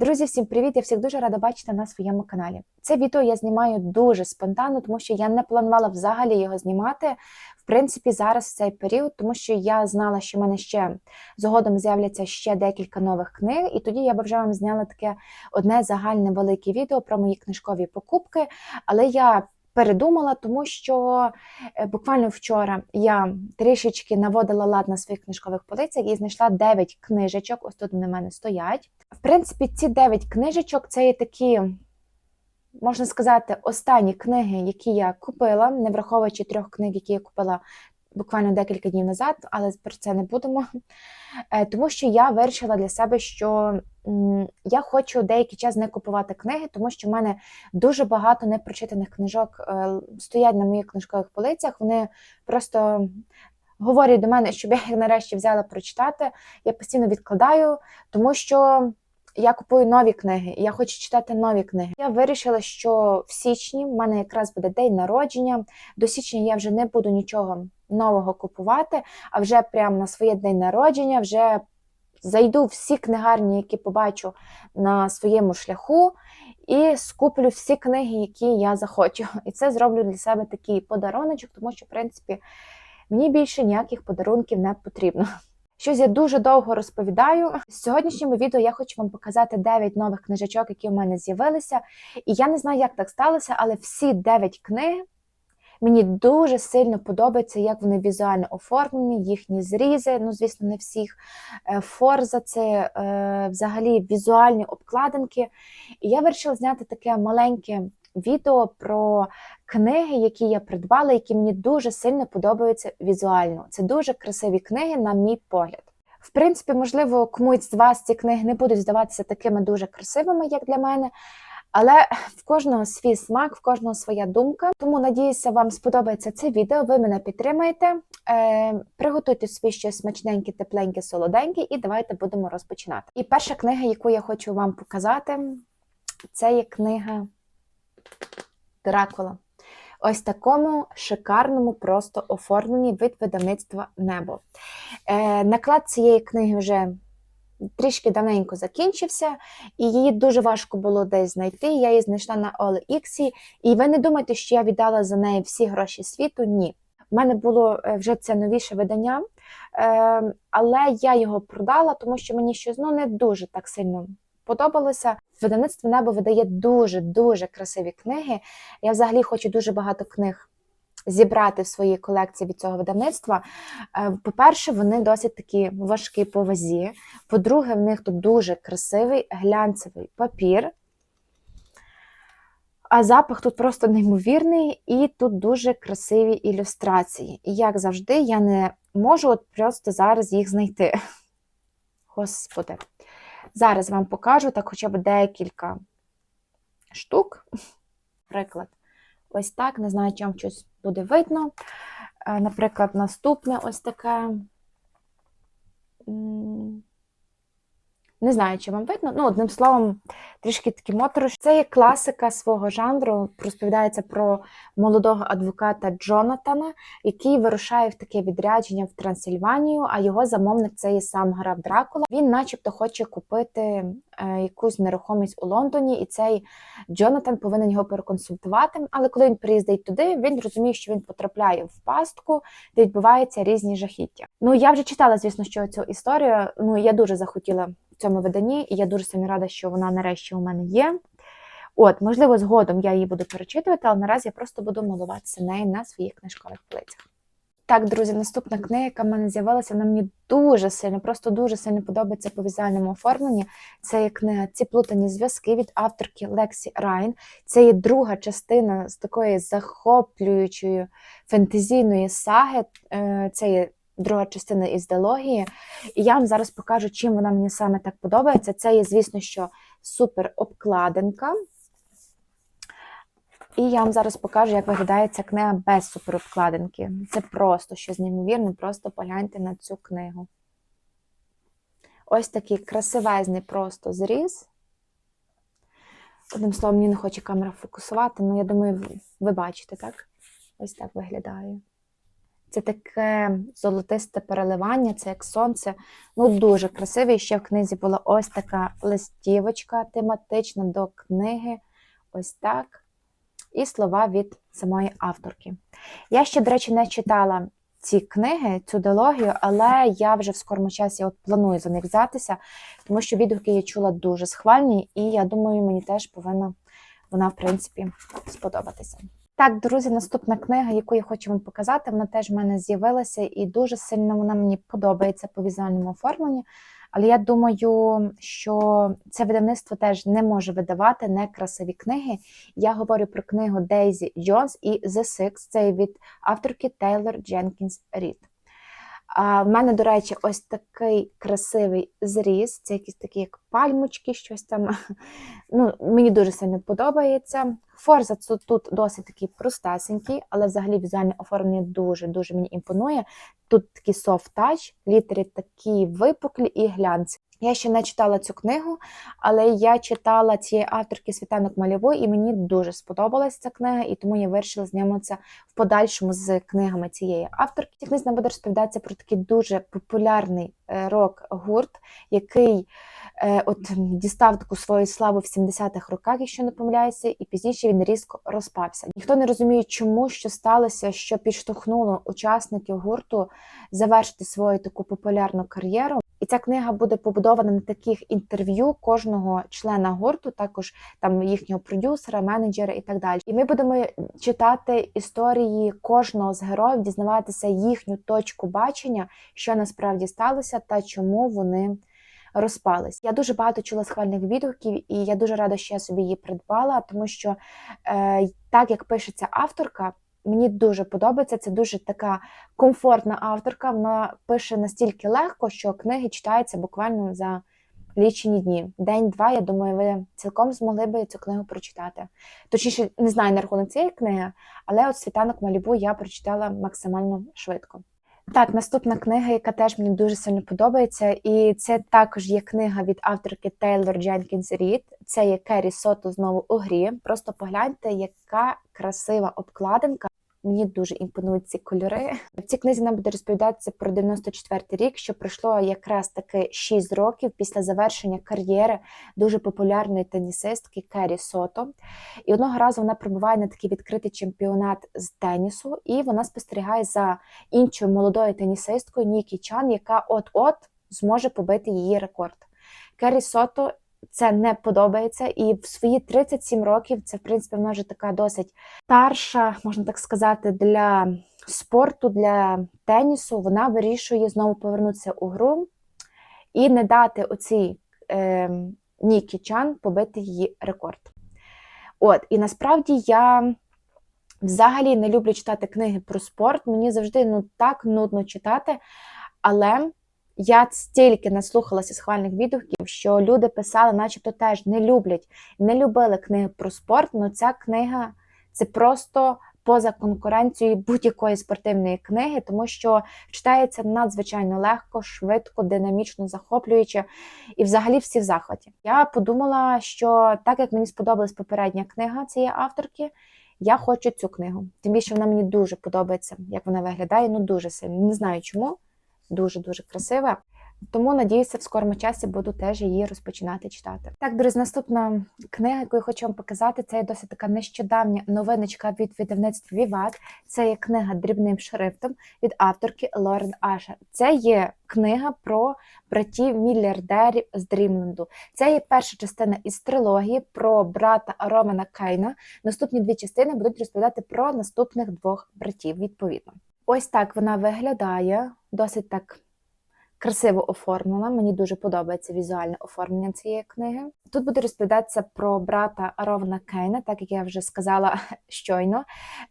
Друзі, всім привіт! Я всіх дуже рада бачити на своєму каналі. Це відео я знімаю дуже спонтанно, тому що я не планувала взагалі його знімати. В принципі, зараз в цей період, тому що я знала, що в мене ще згодом з'являться ще декілька нових книг, і тоді я би вже вам зняла таке одне загальне велике відео про мої книжкові покупки. Але я передумала, тому що е, буквально вчора я трішечки наводила лад на своїх книжкових полицях і знайшла 9 книжечок. Ось тут вони в мене стоять. В принципі, ці 9 книжечок це є такі, можна сказати, останні книги, які я купила, не враховуючи трьох книг, які я купила буквально декілька днів назад, але про це не будемо. Е, Тому що я вирішила для себе, що я хочу деякий час не купувати книги, тому що в мене дуже багато непрочитаних книжок е, стоять на моїх книжкових полицях. Вони просто говорять до мене, щоб я їх нарешті взяла прочитати. Я постійно відкладаю, тому що я купую нові книги, я хочу читати нові книги. Я вирішила, що в січні в мене якраз буде день народження. До січня я вже не буду нічого нового купувати, а вже прямо на своє день народження вже зайду всі книгарні, які побачу на своєму шляху, і скуплю всі книги, які я захочу. І це зроблю для себе такий подаруночок, тому що, в принципі, мені більше ніяких подарунків не потрібно. Щось я дуже довго розповідаю. В сьогоднішньому відео я хочу вам показати 9 нових книжечок, які в мене з'явилися. І я не знаю, як так сталося, але всі 9 книг мені дуже сильно подобається, як вони візуально оформлені, їхні зрізи, ну, звісно, не всіх. Е, Форза це е, взагалі візуальні обкладинки. І я вирішила зняти таке маленьке відео про книги, які я придбала, які мені дуже сильно подобаються візуально. Це дуже красиві книги, на мій погляд. В принципі, можливо, комусь з вас ці книги не будуть здаватися такими дуже красивими, як для мене. Але в кожного свій смак, в кожного своя думка. Тому надіюся, вам сподобається це відео. Ви мене підтримаєте. Е, приготуйте собі щось смачненьке, тепленьке, солоденьке, і давайте будемо розпочинати. І перша книга, яку я хочу вам показати, це є книга Дракула. Ось такому шикарному просто оформленні від видавництва Небо. Е, наклад цієї книги вже трішки давненько закінчився, і її дуже важко було десь знайти. Я її знайшла на OLX, і ви не думайте, що я віддала за неї всі гроші світу. Ні. У мене було е, вже це новіше видання, е, але я його продала, тому що мені щось ну, не дуже так сильно подобалося. Видавництво небо видає дуже-дуже красиві книги. Я взагалі хочу дуже багато книг зібрати в своїй колекції від цього видавництва. Е, По-перше, вони досить такі важкі по вазі. По-друге, в них тут дуже красивий глянцевий папір. А запах тут просто неймовірний, і тут дуже красиві ілюстрації. І як завжди, я не можу от просто зараз їх знайти. Господи. Зараз вам покажу так хоча б декілька штук. Приклад, ось так, не знаю, чи вам щось буде видно. Е, Наприклад, наступне ось таке. Не знаю, чи вам видно. Ну, одним словом, трішки такі моторошні. Це є класика свого жанру. Розповідається про молодого адвоката Джонатана, який вирушає в таке відрядження в Трансильванію, а його замовник це є сам граф Дракула. Він, начебто, хоче купити е, якусь нерухомість у Лондоні, і цей Джонатан повинен його переконсультувати. Але коли він приїздить туди, він розуміє, що він потрапляє в пастку, де відбуваються різні жахіття. Ну я вже читала, звісно, що цю історію. Ну я дуже захотіла цьому виданні, і я дуже сильно рада, що вона нарешті у мене є. От, можливо, згодом я її буду перечитувати, але наразі я просто буду милуватися нею на своїх книжкових полицях. Так, друзі, наступна книга, яка в мене з'явилася, вона мені дуже сильно, просто дуже сильно подобається по візуальному оформленні. Це є книга Ці плутані зв'язки від авторки Лексі Райн. Це є друга частина з такої захоплюючої фентезійної саги. Е, Це є друга частина із дилогії. І я вам зараз покажу, чим вона мені саме так подобається. Це є, звісно, що супер обкладинка. І я вам зараз покажу, як виглядає ця книга без суперобкладинки. Це просто щось неймовірне, просто погляньте на цю книгу. Ось такий красивезний просто зріз. Одним словом, мені не хоче камера фокусувати, але я думаю, ви бачите, так? Ось так виглядає. Це таке золотисте переливання, це як сонце. Ну, дуже красивий. Ще в книзі була ось така листівочка тематична до книги. Ось так. І слова від самої авторки. Я ще, до речі, не читала ці книги, цю дилогію, але я вже в скорому часі от планую за них взятися, тому що відгуки я чула дуже схвальні, і я думаю, мені теж повинна вона, в принципі, сподобатися. Так, друзі, наступна книга, яку я хочу вам показати, вона теж в мене з'явилася, і дуже сильно вона мені подобається по візуальному оформленню. Але я думаю, що це видавництво теж не може видавати некрасиві книги. Я говорю про книгу Дейзі Джонс і The Six, це від авторки Тейлор Дженкінс Рід. В мене, до речі, ось такий красивий зріз. Це якісь такі, як пальмочки, щось там. Ну, Мені дуже сильно подобається. Форза тут досить такий простесенький, але взагалі візуальне оформлення дуже-дуже мені імпонує. Тут такий touch, літери такі випуклі і глянці. Я ще не читала цю книгу, але я читала цієї авторки Світанок Малєвої, і мені дуже сподобалася ця книга, і тому я вирішила знайомитися в подальшому з книгами цієї авторки. Ця книжка буде розповідатися про такий дуже популярний рок-гурт, який е, от дістав таку свою славу в 70-х роках, якщо не помиляюся, і пізніше він різко розпався. Ніхто не розуміє, чому що сталося, що підштовхнуло учасників гурту завершити свою таку популярну кар'єру. І ця книга буде побудована на таких інтерв'ю кожного члена гурту, також там їхнього продюсера, менеджера і так далі. І ми будемо читати історії кожного з героїв, дізнаватися їхню точку бачення, що насправді сталося та чому вони розпались. Я дуже багато чула схвальних відгуків, і я дуже рада, що я собі її придбала, тому що е, так як пишеться авторка. Мені дуже подобається, це дуже така комфортна авторка. Вона пише настільки легко, що книги читаються буквально за лічені дні. День-два, я думаю, ви цілком змогли би цю книгу прочитати. Точніше, не знаю на рахунок цієї книги, але от світанок Малібу я прочитала максимально швидко. Так, наступна книга, яка теж мені дуже сильно подобається, і це також є книга від авторки Тейлор Дженкінс Рід. Це є Керрі Сото знову у грі. Просто погляньте, яка красива обкладинка. Мені дуже імпонують ці кольори. В цій книзі нам буде розповідатися про 94-й рік, що пройшло якраз таки 6 років після завершення кар'єри дуже популярної тенісистки Керрі Сото. І одного разу вона прибуває на такий відкритий чемпіонат з тенісу, і вона спостерігає за іншою молодою тенісисткою Нікі Чан, яка от-от зможе побити її рекорд. Керрі Сото це не подобається. І в свої 37 років це, в принципі, вона вже така досить старша, можна так сказати, для спорту, для тенісу. Вона вирішує знову повернутися у гру і не дати оцій е, Нікі Чан побити її рекорд. От, і насправді я. Взагалі не люблю читати книги про спорт. Мені завжди ну так нудно читати, але я стільки наслухалася схвальних відгуків, що люди писали, начебто теж не люблять, не любили книги про спорт. але ця книга це просто поза конкуренцією будь-якої спортивної книги, тому що читається надзвичайно легко, швидко, динамічно, захоплююче і взагалі всі в захваті. Я подумала, що так як мені сподобалась попередня книга цієї авторки. Я хочу цю книгу. Тим більше вона мені дуже подобається, як вона виглядає. Ну дуже сильно. Не знаю чому дуже-дуже красива. Тому, надіюся, в скорому часі буду теж її розпочинати читати. Так, друзі, наступна книга, яку я хочу вам показати, це є досить така нещодавня новиночка від видавництва Віват. Це є книга дрібним шрифтом від авторки Лорен Ашер. Це є книга про братів мільярдерів з Дрімленду. Це є перша частина із трилогії про брата Романа Кайна. Наступні дві частини будуть розповідати про наступних двох братів. Відповідно, ось так вона виглядає досить так красиво оформлена. Мені дуже подобається візуальне оформлення цієї книги. Тут буде розповідатися про брата Ровна Кейна, так як я вже сказала щойно.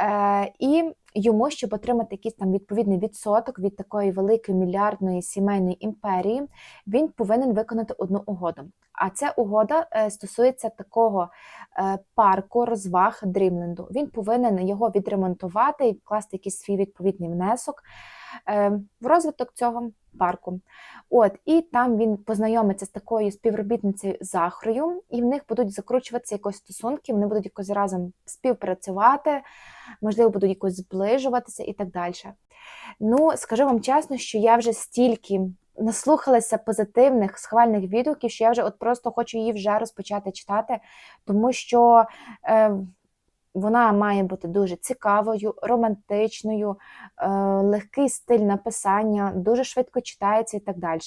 Е, І йому, щоб отримати якийсь там відповідний відсоток від такої великої мільярдної сімейної імперії, він повинен виконати одну угоду. А ця угода е, стосується такого е, парку розваг Дрімленду. Він повинен його відремонтувати і вкласти якийсь свій відповідний внесок. Е, в розвиток цього парку. От, І там він познайомиться з такою співробітницею Захрою, і в них будуть закручуватися якось стосунки, вони будуть якось разом співпрацювати, можливо, будуть якось зближуватися і так далі. Ну, скажу вам чесно, що я вже стільки наслухалася позитивних схвальних відгуків, що я вже от просто хочу її вже розпочати читати, тому що е, вона має бути дуже цікавою, романтичною, е, легкий стиль написання, дуже швидко читається і так далі.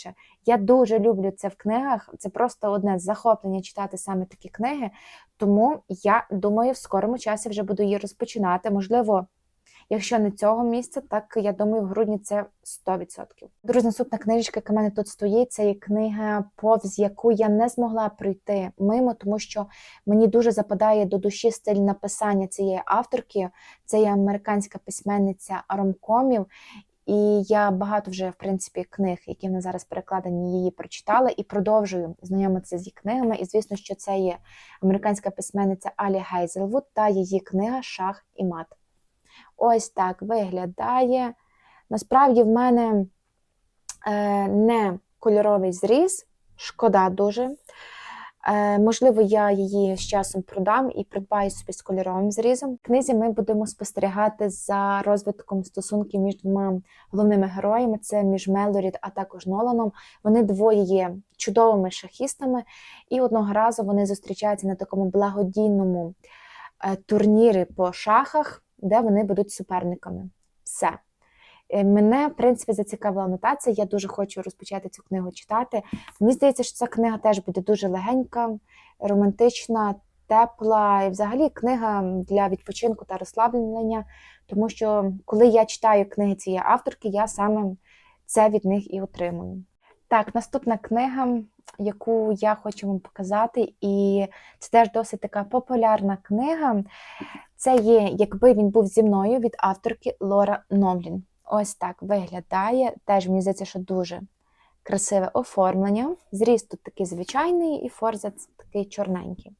Я дуже люблю це в книгах. Це просто одне захоплення читати саме такі книги. Тому я думаю, в скорому часі вже буду її розпочинати. Можливо, Якщо не цього місця, так я думаю, в грудні це 100%. Друзі, наступна книжечка, яка в мене тут стоїть, це є книга, повз яку я не змогла пройти мимо, тому що мені дуже западає до душі стиль написання цієї авторки. Це є американська письменниця ромкомів. І я багато вже, в принципі, книг, які в зараз перекладені, її прочитала і продовжую знайомитися з її книгами. І звісно, що це є американська письменниця Алі Гейзелвуд та її книга Шах і мат. Ось так виглядає. Насправді, в мене е, не кольоровий зріз, шкода дуже. Е, Можливо, я її з часом продам і придбаю собі з кольоровим зрізом. В книзі ми будемо спостерігати за розвитком стосунків між двома головними героями: це між Мелорід, а також Ноланом. Вони двоє є чудовими шахістами, і одного разу вони зустрічаються на такому благодійному е, турнірі по шахах де вони будуть суперниками. Все. Е, мене, в принципі, зацікавила анотація. Я дуже хочу розпочати цю книгу читати. Мені здається, що ця книга теж буде дуже легенька, романтична, тепла. І взагалі книга для відпочинку та розслаблення. Тому що, коли я читаю книги цієї авторки, я саме це від них і отримую. Так, наступна книга, яку я хочу вам показати, і це теж досить така популярна книга. Це є, якби він був зі мною від авторки Лора Номлін. Ось так виглядає. Теж мені здається, що дуже красиве оформлення. Зріст тут такий звичайний, і форзац такий чорненький.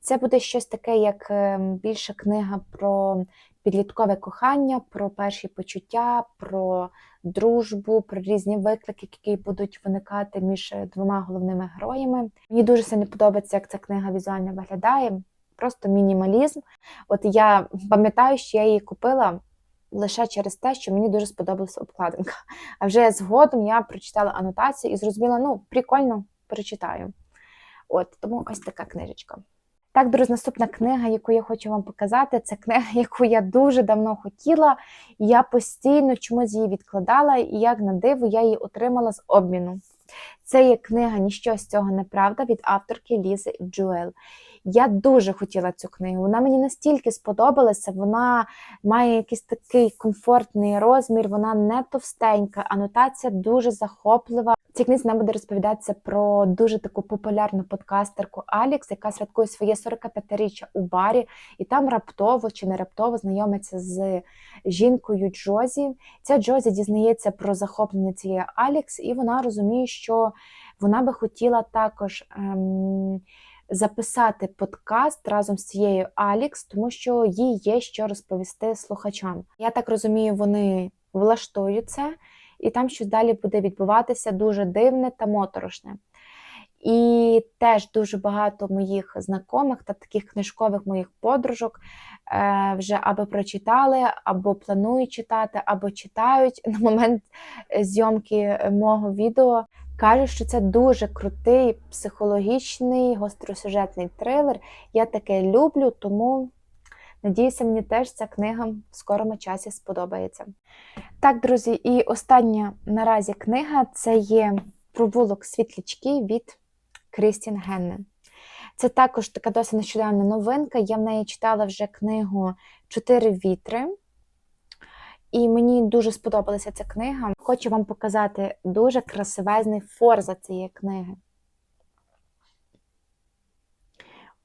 Це буде щось таке, як ем, більша книга про підліткове кохання, про перші почуття, про дружбу, про різні виклики, які будуть виникати між двома головними героями. Мені дуже сильно подобається, як ця книга візуально виглядає. Просто мінімалізм. От я пам'ятаю, що я її купила лише через те, що мені дуже сподобалася обкладинка. А вже згодом я прочитала анотацію і зрозуміла, ну, прикольно перечитаю. От, тому ось така книжечка. Так, друзі, наступна книга, яку я хочу вам показати, це книга, яку я дуже давно хотіла. Я постійно чомусь її відкладала, і як на диво, я її отримала з обміну. Це є книга Ніщо з цього неправда від авторки Лізи Джуел. Я дуже хотіла цю книгу. Вона мені настільки сподобалася, вона має якийсь такий комфортний розмір, вона не товстенька, анотація дуже захоплива. Цій книзі нам буде розповідатися про дуже таку популярну подкастерку Алікс, яка святкує своє 45-річчя у барі, і там раптово чи не раптово знайомиться з жінкою Джозі. Ця Джозі дізнається про захоплення цієї Алікс, і вона розуміє, що вона би хотіла також. Ем, записати подкаст разом з цією Алікс, тому що їй є що розповісти слухачам. Я так розумію, вони влаштують це, і там щось далі буде відбуватися дуже дивне та моторошне. І теж дуже багато моїх знайомих та таких книжкових моїх подружок е, вже або прочитали, або планують читати, або читають на момент зйомки мого відео. Кажуть, що це дуже крутий психологічний гостросюжетний трилер. Я таке люблю, тому надіюся, мені теж ця книга в скорому часі сподобається. Так, друзі, і остання наразі книга це є провулок світлячки від Крістін Генне. Це також така досить нещодавна новинка. Я в неї читала вже книгу Чотири вітри. І мені дуже сподобалася ця книга. Хочу вам показати дуже красивезний форза цієї книги.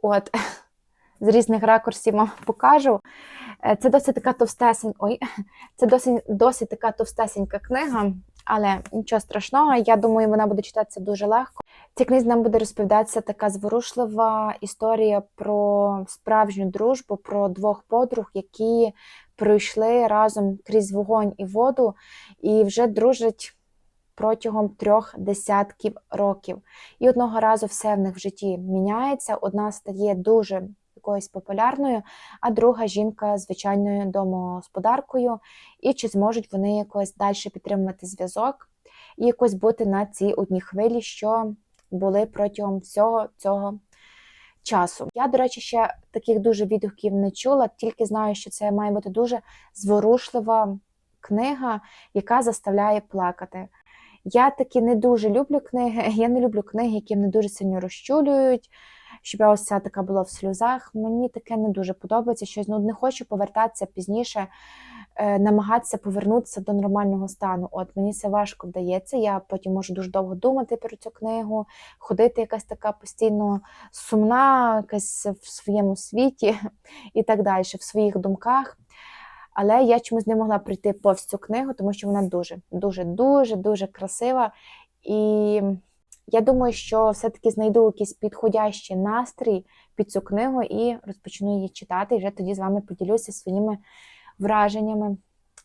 От, з різних ракурсів вам покажу. Е, це досить така товстесень... Ой, це досить, досить така товстесенька книга, але нічого страшного, я думаю, вона буде читатися дуже легко. Цій книзі нам буде розповідатися така зворушлива історія про справжню дружбу, про двох подруг, які пройшли разом крізь вогонь і воду, і вже дружать протягом трьох десятків років. І одного разу все в них в житті міняється. Одна стає дуже якоюсь популярною, а друга жінка звичайною домогосподаркою, і чи зможуть вони якось далі підтримувати зв'язок і якось бути на цій одній хвилі, що були протягом всього цього часу. Я, до речі, ще таких дуже відгуків не чула, тільки знаю, що це має бути дуже зворушлива книга, яка заставляє плакати. Я таки не дуже люблю книги. Я не люблю книги, які мене дуже сильно розчулюють, щоб я ось ця така була в сльозах. Мені таке не дуже подобається. Щось ну, не хочу повертатися пізніше, е, намагатися повернутися до нормального стану. От мені це важко вдається. Я потім можу дуже довго думати про цю книгу, ходити якась така постійно сумна, якась в своєму світі і так далі, в своїх думках. Але я чомусь не могла прийти повз цю книгу, тому що вона дуже, дуже, дуже, дуже красива. І я думаю, що все-таки знайду якийсь підходящий настрій під цю книгу і розпочну її читати. І вже тоді з вами поділюся своїми враженнями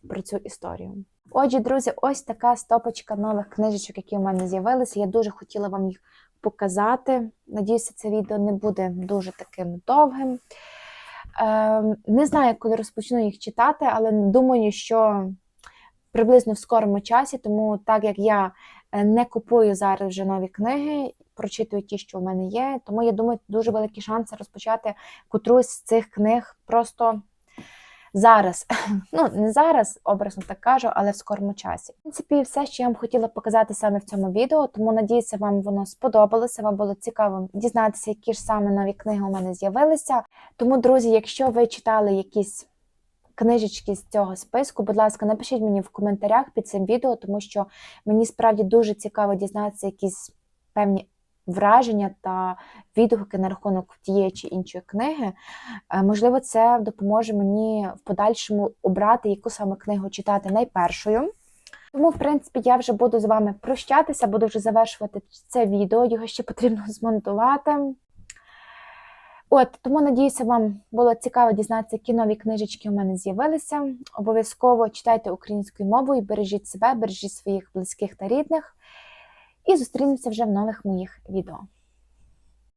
про цю історію. Отже, друзі, ось така стопочка нових книжечок, які у мене з'явилися. Я дуже хотіла вам їх показати. Надіюся, це відео не буде дуже таким довгим. Ем, Не знаю, коли розпочну їх читати, але думаю, що приблизно в скорому часі, тому так як я не купую зараз вже нові книги, прочитую ті, що в мене є, тому я думаю, дуже великі шанси розпочати котрусь з цих книг просто зараз. Ну, не зараз, образно так кажу, але в скорому часі. В принципі, все, що я вам хотіла показати саме в цьому відео, тому надіюся, вам воно сподобалося. Вам було цікаво дізнатися, які ж саме нові книги у мене з'явилися. Тому, друзі, якщо ви читали якісь книжечки з цього списку, будь ласка, напишіть мені в коментарях під цим відео, тому що мені справді дуже цікаво дізнатися якісь певні враження та відгуки на рахунок тієї чи іншої книги. Е, Можливо, це допоможе мені в подальшому обрати, яку саме книгу читати найпершою. Тому, в принципі, я вже буду з вами прощатися, буду вже завершувати це відео, його ще потрібно змонтувати. От, тому надіюся, вам було цікаво дізнатися, які нові книжечки у мене з'явилися. Обов'язково читайте українською мовою, бережіть себе, бережіть своїх близьких та рідних. І зустрінемося вже в нових моїх відео.